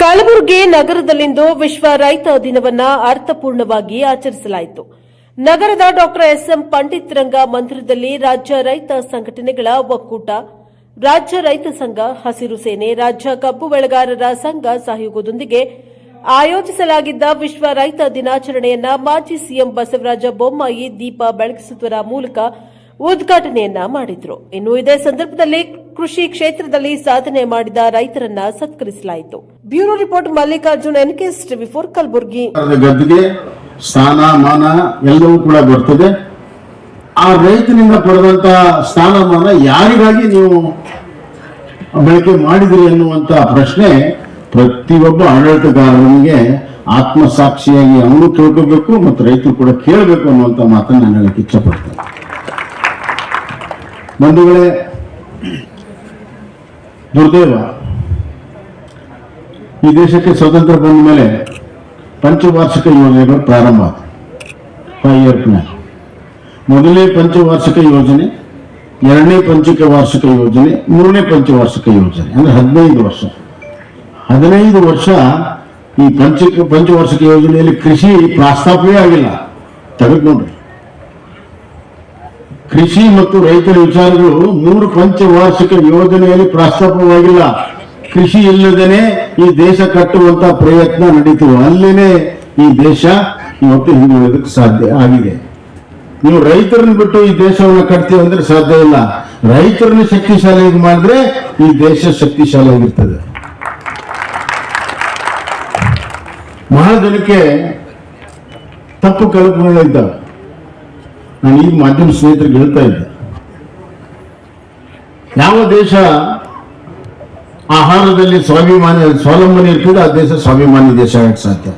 ಕಲಬುರಗಿ ನಗರದಲ್ಲಿಂದು ವಿಶ್ವ ರೈತ ದಿನವನ್ನ ಅರ್ಥಪೂರ್ಣವಾಗಿ ಆಚರಿಸಲಾಯಿತು. ನಗರದ ಡಾಕ್ಟರ್ ಎಸ್ಎಂ ಪಂಡಿತ್ ರಂಗ ಮಂದಿರದಲ್ಲಿ ರಾಜ್ಯ ರೈತ ಸಂಘಟನೆಗಳ ಒಕ್ಕೂಟ, ರಾಜ್ಯ ರೈತ ಸಂಘ, ಹಸಿರು ಸೇನೆ, ರಾಜ್ಯ ಕಬ್ಬು ಬೆಳೆಗಾರರ ಸಂಘ ಸಹಯೋಗದೊಂದಿಗೆ ಆಯೋಜಿಸಲಾಗಿದ್ದ ವಿಶ್ವ ರೈತ ದಿನಾಚರಣೆಯನ್ನ ಮಾಜಿ ಸಿಎಂ ಬಸವರಾಜ ಬೊಮ್ಮಾಯಿ ದೀಪ ಬೆಳಗಿಸುವುದರ ಮೂಲಕ ಉದ್ಘಾಟನೆಯನ್ನ ಮಾಡಿದ್ರು. ಇನ್ನು ಇದೇ ಸಂದರ್ಭದಲ್ಲಿ ಕೃಷಿ ಕ್ಷೇತ್ರದಲ್ಲಿ ಸಾಧನೆ ಮಾಡಿದ ರೈತರನ್ನ ಸತ್ಕರಿಸಲಾಯಿತು. Bureau report Mallikarjun, NKS TV four Kalaburagi. ಗದ್ದುಗೆ ಸ್ಥಾನ ಮಾನ ಎಲ್ಲವೂ ಕೂಡ ಬರ್ತದೆ. ಆ ರೈತನಿಂದ ಪಡೆದಂತ ಸ್ಥಾನಮಾನ ಯಾರಿಗಾಗಿ ನೀವು ಬಳಕೆ ಮಾಡಿದಿರಿ ಎನ್ನುವಂತ ಪ್ರಶ್ನೆ ಪ್ರತಿಯೊಬ್ಬ ಆಡಳಿತಗಾರನಿಗೆ ಆತ್ಮಸಾಕ್ಷಿಯಾಗಿ ಅವನು ತಿಳ್ಕೋಬೇಕು ಮತ್ತು ರೈತರು ಕೂಡ ಕೇಳಬೇಕು ಅನ್ನುವಂಥ ಮಾತನ್ನು ನಾನು ಹೇಳಕ್ಕೆ ಇಚ್ಛಪಡ್ತೇನೆ. ಬಂಧುಗಳೇ, ದುರ್ದೈವ ಈ ದೇಶಕ್ಕೆ ಸ್ವತಂತ್ರ ಬಂದ ಮೇಲೆ ಪಂಚವಾರ್ಷಿಕ ಯೋಜನೆಗಳು ಪ್ರಾರಂಭ. ಫೈವ್ ಇಯರ್ ಪ್ಲಾನ್ ಮೊದಲನೇ ಪಂಚವಾರ್ಷಿಕ ಯೋಜನೆ, ಎರಡನೇ ಪಂಚಕ ವಾರ್ಷಿಕ ಯೋಜನೆ, ಮೂರನೇ ಪಂಚವಾರ್ಷಿಕ ಯೋಜನೆ, ಅಂದರೆ ಹದಿನೈದು ವರ್ಷ. ಹದಿನೈದು ವರ್ಷ ಈ ಪಂಚಕ, ಪಂಚವಾರ್ಷಿಕ ಯೋಜನೆಯಲ್ಲಿ ಕೃಷಿ ಪ್ರಸ್ತಾಪವೇ ಆಗಿಲ್ಲ. ತೆಗೆದುಕೊಂಡ್ರಿ ಕೃಷಿ ಮತ್ತು ರೈತರ ವಿಚಾರಗಳು ಮೂರು ಪಂಚವಾರ್ಷಿಕ ಯೋಜನೆಯಲ್ಲಿ ಪ್ರಸ್ತಾಪವಾಗಿಲ್ಲ. ಕೃಷಿ ಇಲ್ಲದೇನೆ ಈ ದೇಶ ಕಟ್ಟುವಂತ ಪ್ರಯತ್ನ ನಡೀತು. ಅಲ್ಲೇನೆ ಈ ದೇಶ ಇವತ್ತು ಹಿಂದುಳಿದಕ್ಕೆ ಸಾಧ್ಯ ಆಗಿದೆ. ನೀವು ರೈತರನ್ನ ಬಿಟ್ಟು ಈ ದೇಶವನ್ನು ಕಟ್ತೀವಿ ಅಂದ್ರೆ ಸಾಧ್ಯ ಇಲ್ಲ. ರೈತರನ್ನ ಶಕ್ತಿಶಾಲಿ ಮಾಡಿದ್ರೆ ಈ ದೇಶ ಶಕ್ತಿಶಾಲಿಯಾಗಿರ್ತದೆ. ಬಹಳ ಜನಕ್ಕೆ ತಪ್ಪು ಕಲ್ಪನೆಗಳಿದ್ದಾವೆ ನಾನು ಈಗ ಮಾಧ್ಯಮ ಸ್ನೇಹಿತರಿಗೆ ಹೇಳ್ತಾ ಇದ್ದೆ. ಯಾವ ದೇಶ ಆಹಾರದಲ್ಲಿ ಸ್ವಾಭಿಮಾನ, ಸ್ವಾವಲಂಬನೆ ಇರ್ತದೆ ಆ ದೇಶ ಸ್ವಾಭಿಮಾನಿ ದೇಶ ಆಗಕ್ಕೆ ಸಾಧ್ಯ.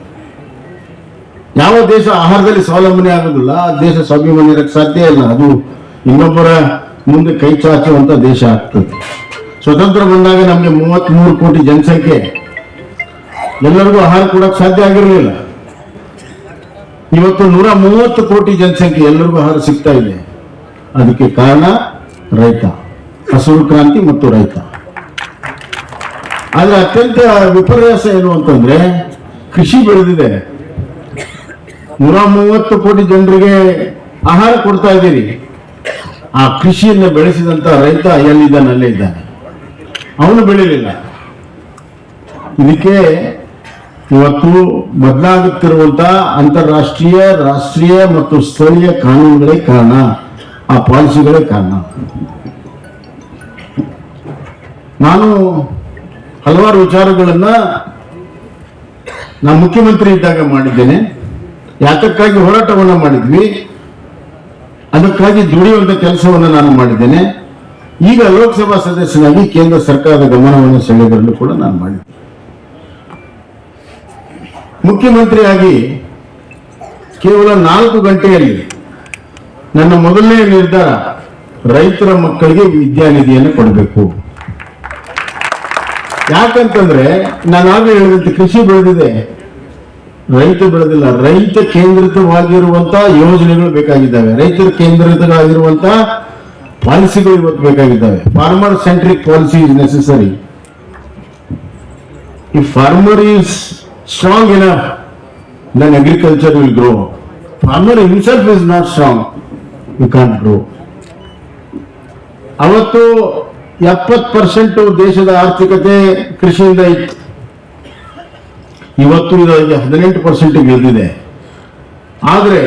ಯಾವ ದೇಶ ಆಹಾರದಲ್ಲಿ ಸ್ವಾವಲಂಬನೆ ಆಗೋದಿಲ್ಲ, ಆ ದೇಶ ಸ್ವಾಭಿಮಾನಿ ಇರಕ್ಕೆ ಸಾಧ್ಯ ಇಲ್ಲ. ಅದು ಇನ್ನೊಬ್ಬರ ಮುಂದೆ ಕೈ ಚಾಚುವಂತ ದೇಶ ಆಗ್ತದೆ. ಸ್ವತಂತ್ರ ಬಂದಾಗ ನಮಗೆ ಮೂವತ್ಮೂರು ಕೋಟಿ ಜನಸಂಖ್ಯೆ. ಎಲ್ಲರಿಗೂ ಆಹಾರ ಕೊಡಕ್ಕೆ ಸಾಧ್ಯ ಆಗಿರಲಿಲ್ಲ. ಇವತ್ತು ನೂರ ಮೂವತ್ತು ಕೋಟಿ ಜನಸಂಖ್ಯೆ ಎಲ್ಲರಿಗೂ ಆಹಾರ ಸಿಗ್ತಾ ಇದೆ. ಅದಕ್ಕೆ ಕಾರಣ ರೈತ. ಹಸಿರು ಕ್ರಾಂತಿ ಮತ್ತು ರೈತ. ಆದ್ರೆ ಅತ್ಯಂತ ವಿಪರ್ಯಾಸ ಏನು ಅಂತಂದ್ರೆ ಕೃಷಿ ಬೆಳೆದಿದೆ. ನೂರ ಮೂವತ್ತು ಕೋಟಿ ಜನರಿಗೆ ಆಹಾರ ಕೊಡ್ತಾ ಇದ್ದೀರಿ. ಆ ಕೃಷಿಯನ್ನು ಬೆಳೆಸಿದಂತ ರೈತ ಎಲ್ಲಿದ್ದಾನೆ? ಅಲ್ಲೇ ಇದ್ದಾನೆ. ಅವನು ಬೆಳಿಲಿಲ್ಲ ಇದಕ್ಕೆ ಇವತ್ತು ಬದಲಾಗುತ್ತಿರುವಂತ ಅಂತಾರಾಷ್ಟ್ರೀಯ, ರಾಷ್ಟ್ರೀಯ ಮತ್ತು ಸ್ಥಳೀಯ ಕಾನೂನುಗಳೇ ಕಾರಣ. ಆ ಪಾಲಿಸಿಗಳೇ ಕಾರಣ. ನಾನು ಹಲವಾರು ವಿಚಾರಗಳನ್ನ ನಾನು ಮುಖ್ಯಮಂತ್ರಿ ಇದ್ದಾಗ ಮಾಡಿದ್ದೇನೆ. ಯಾತಕ್ಕಾಗಿ ಹೋರಾಟವನ್ನ ಮಾಡಿದ್ವಿ. ಅದಕ್ಕಾಗಿ ದುಡಿಯುವಂತ ಕೆಲಸವನ್ನು ನಾನು ಮಾಡಿದ್ದೇನೆ. ಈಗ ಲೋಕಸಭಾ ಸದಸ್ಯನಾಗಿ ಕೇಂದ್ರ ಸರ್ಕಾರದ ಗಮನವನ್ನು ಸೆಳೆದರಲ್ಲೂ ಕೂಡ ನಾನು ಮಾಡಿದ್ದೆ. ಮುಖ್ಯಮಂತ್ರಿಯಾಗಿ ಕೇವಲ ನಾಲ್ಕು ಗಂಟೆಯಲ್ಲಿ ನನ್ನ ಮೊದಲನೇ ನಿರ್ಧಾರ ರೈತರ ಮಕ್ಕಳಿಗೆ ವಿದ್ಯಾನಿಧಿಯನ್ನು ಕೊಡಬೇಕು. ಯಾಕಂತಂದ್ರೆ ನಾನು ಆಗಲೇ ಹೇಳಿದಂತೆ ಕೃಷಿ ಬೆಳೆದಿದೆ. ರೈತ ಬೆಳೆದಿಲ್ಲ. ರೈತ ಕೇಂದ್ರಿತವಾಗಿರುವಂತ ಯೋಜನೆಗಳು ಬೇಕಾಗಿದ್ದಾವೆ. ರೈತರ ಕೇಂದ್ರಿತವಾಗಿರುವಂತ ಪಾಲಿಸಿಗಳು ಇವತ್ತು ಬೇಕಾಗಿದ್ದಾವೆ. Farmer centric policy is necessary If farmer is strong in none agriculture will grow farmer himself is not strong you can grow ಅವತ್ತು ಎಪ್ಪತ್ತು ಪರ್ಸೆಂಟ್ ದೇಶದ ಆರ್ಥಿಕತೆ ಕೃಷಿಯಿಂದ ಇತ್ತು. ಇವತ್ತು ಇದು ಹದಿನೆಂಟು ಪರ್ಸೆಂಟ್ ಇಳಿದಿದೆ ಆದರೆ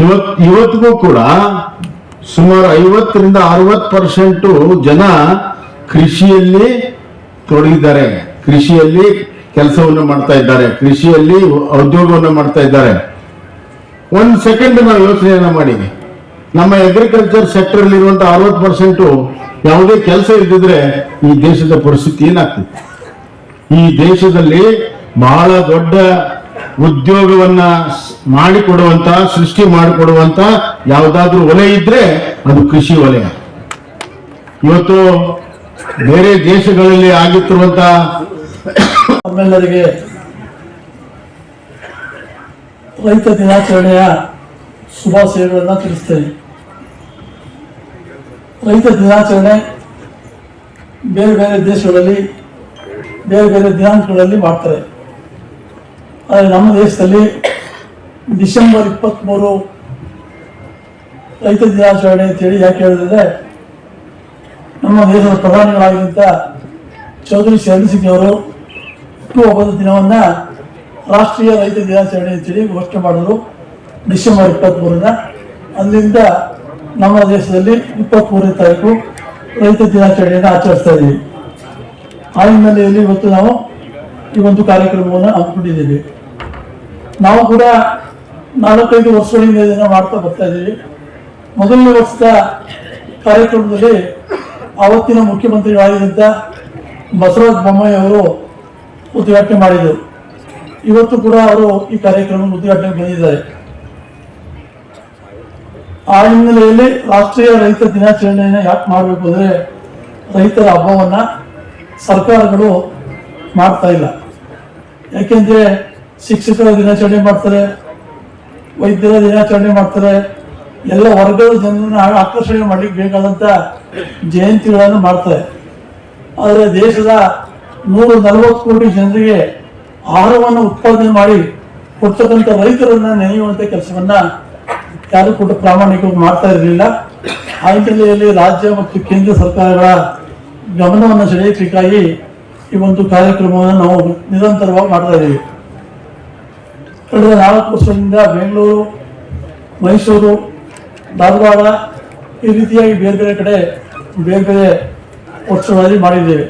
ಇವತ್, ಇವತ್ತಿಗೂ ಕೂಡ ಸುಮಾರು ಐವತ್ತರಿಂದ ಅರವತ್ತು ಪರ್ಸೆಂಟ್ ಜನ ಕೃಷಿಯಲ್ಲಿ ತೊಡಗಿದ್ದಾರೆ. ಕೃಷಿಯಲ್ಲಿ ಕೆಲಸವನ್ನು ಮಾಡ್ತಾ ಇದ್ದಾರೆ. ಕೃಷಿಯಲ್ಲಿ ಉದ್ಯೋಗವನ್ನು ಮಾಡ್ತಾ ಇದ್ದಾರೆ. ಒಂದು ಸೆಕೆಂಡ್ ನಾವು ಯೋಚನೆಯನ್ನ ಮಾಡಿ. ನಮ್ಮ ಅಗ್ರಿಕಲ್ಚರ್ ಸೆಕ್ಟರ್ ಇರುವಂತಹ ಅರವತ್ತು ಪರ್ಸೆಂಟು ಯಾವುದೇ ಕೆಲಸ ಇದ್ದಿದ್ರೆ ಈ ದೇಶದ ಪರಿಸ್ಥಿತಿ ಏನಾಗ್ತದೆ? ಈ ದೇಶದಲ್ಲಿ ಬಹಳ ದೊಡ್ಡ ಉದ್ಯೋಗವನ್ನ ಮಾಡಿಕೊಡುವಂತ, ಸೃಷ್ಟಿ ಮಾಡಿಕೊಡುವಂತ ಯಾವುದಾದ್ರೂ ವಲಯ ಇದ್ರೆ ಅದು ಕೃಷಿ ವಲಯ. ಇವತ್ತು ಬೇರೆ ದೇಶಗಳಲ್ಲಿ ಆಗುತ್ತಿರುವಂತ ರೈತ ದಿನಾಚರಣೆಯ ಶುಭಾಶಯಗಳನ್ನು ತಿಳಿಸ್ತೇನೆ. ರೈತ ದಿನಾಚರಣೆ ಬೇರೆ ಬೇರೆ ದೇಶಗಳಲ್ಲಿ, ಬೇರೆ ಬೇರೆ ದಿನಾಂಕಗಳಲ್ಲಿ ಮಾಡ್ತಾರೆ. ಆದರೆ ನಮ್ಮ ದೇಶದಲ್ಲಿ ಡಿಸೆಂಬರ್ ಇಪ್ಪತ್ತ್ಮೂರು ರೈತ ದಿನಾಚರಣೆ ಅಂತೇಳಿ ಯಾಕೆ ಹೇಳಿದ್ರೆ, ನಮ್ಮ ದೇಶದ ಪ್ರಧಾನಿಗಳಾಗಿದ್ದ ಚೌಧರಿ ಶರಣ್ ಅವರು ಹುಟ್ಟುಹಬ್ಬದ ದಿನವನ್ನು ರಾಷ್ಟ್ರೀಯ ರೈತ ದಿನಾಚರಣೆ ಅಂತೇಳಿ ಘೋಷಣೆ ಮಾಡಿದ್ರು. ಡಿಸೆಂಬರ್ ಇಪ್ಪತ್ತ್ಮೂರನ ಅಲ್ಲಿಂದ ನಮ್ಮ ದೇಶದಲ್ಲಿ ಇಪ್ಪತ್ತ್ಮೂರನೇ ತಾರೀಕು ರೈತ ದಿನಾಚರಣೆಯನ್ನು ಆಚರಿಸ್ತಾ ಇದ್ದೀವಿ. ಆ ಹಿನ್ನೆಲೆಯಲ್ಲಿ ಇವತ್ತು ನಾವು ಈ ಒಂದು ಕಾರ್ಯಕ್ರಮವನ್ನು ಹಮ್ಮಿಕೊಂಡಿದ್ದೀವಿ. ನಾವು ಕೂಡ ನಾಲ್ಕೈದು ವರ್ಷಗಳಿಂದ ಇದನ್ನು ಮಾಡ್ತಾ ಬರ್ತಾ ಇದ್ದೀವಿ. ಮೊದಲನೇ ವರ್ಷದ ಕಾರ್ಯಕ್ರಮದಲ್ಲಿ ಆವತ್ತಿನ ಮುಖ್ಯಮಂತ್ರಿಗಳಾಗಿದ್ದಂಥ ಬಸವರಾಜ ಬೊಮ್ಮಾಯಿ ಅವರು ಉದ್ಘಾಟನೆ ಮಾಡಿದರು. ಇವತ್ತು ಕೂಡ ಅವರು ಈ ಕಾರ್ಯಕ್ರಮ ಉದ್ಘಾಟನೆಗೆ ಬಂದಿದ್ದಾರೆ. ಆ ಹಿನ್ನೆಲೆಯಲ್ಲಿ ರಾಷ್ಟ್ರೀಯ ರೈತ ದಿನಾಚರಣೆಯನ್ನು ಯಾಕೆ ಮಾಡಬೇಕು ಅಂದರೆ ರೈತರ ಹಬ್ಬವನ್ನು ಸರ್ಕಾರಗಳು ಮಾಡ್ತಾ ಇಲ್ಲ. ಯಾಕೆಂದರೆ ಶಿಕ್ಷಕರ ದಿನಾಚರಣೆ ಮಾಡ್ತಾರೆ, ವೈದ್ಯರ ದಿನಾಚರಣೆ ಮಾಡ್ತಾರೆ, ಎಲ್ಲ ವರ್ಗದ ಜನರನ್ನು ಆಕರ್ಷಣೆ ಮಾಡಲಿಕ್ಕೆ ಬೇಕಾದಂಥ ಜಯಂತಿಗಳನ್ನು ಮಾಡ್ತಾರೆ. ಆದರೆ ದೇಶದ ನೂರ ನಲವತ್ತು ಕೋಟಿ ಜನರಿಗೆ ಆಹಾರವನ್ನು ಉತ್ಪಾದನೆ ಮಾಡಿ ಕೊಡ್ತಕ್ಕಂಥ ರೈತರನ್ನು ನೆನೆಯುವಂಥ ಕೆಲಸವನ್ನ ಯಾರು ಕೂಡ ಪ್ರಾಮಾಣಿಕವಾಗಿ ಮಾಡ್ತಾ ಇರಲಿಲ್ಲ. ಆ ಹಿನ್ನೆಲೆಯಲ್ಲಿ ರಾಜ್ಯ ಮತ್ತು ಕೇಂದ್ರ ಸರ್ಕಾರಗಳ ಗಮನವನ್ನು ಸೆಳೆಯಲಿಕ್ಕಾಗಿ ಈ ಒಂದು ಕಾರ್ಯಕ್ರಮವನ್ನು ನಾವು ನಿರಂತರವಾಗಿ ಮಾಡ್ತಾ ಇದ್ದೀವಿ. ಕಳೆದ ನಾಲ್ಕು ವರ್ಷದಿಂದ ಬೆಂಗಳೂರು, ಮೈಸೂರು, ಧಾರವಾಡ ಈ ರೀತಿಯಾಗಿ ಬೇರೆ ಬೇರೆ ಕಡೆ, ಬೇರೆ ಬೇರೆ ವರ್ಷಗಳಲ್ಲಿ ಮಾಡಿದ್ದೇವೆ.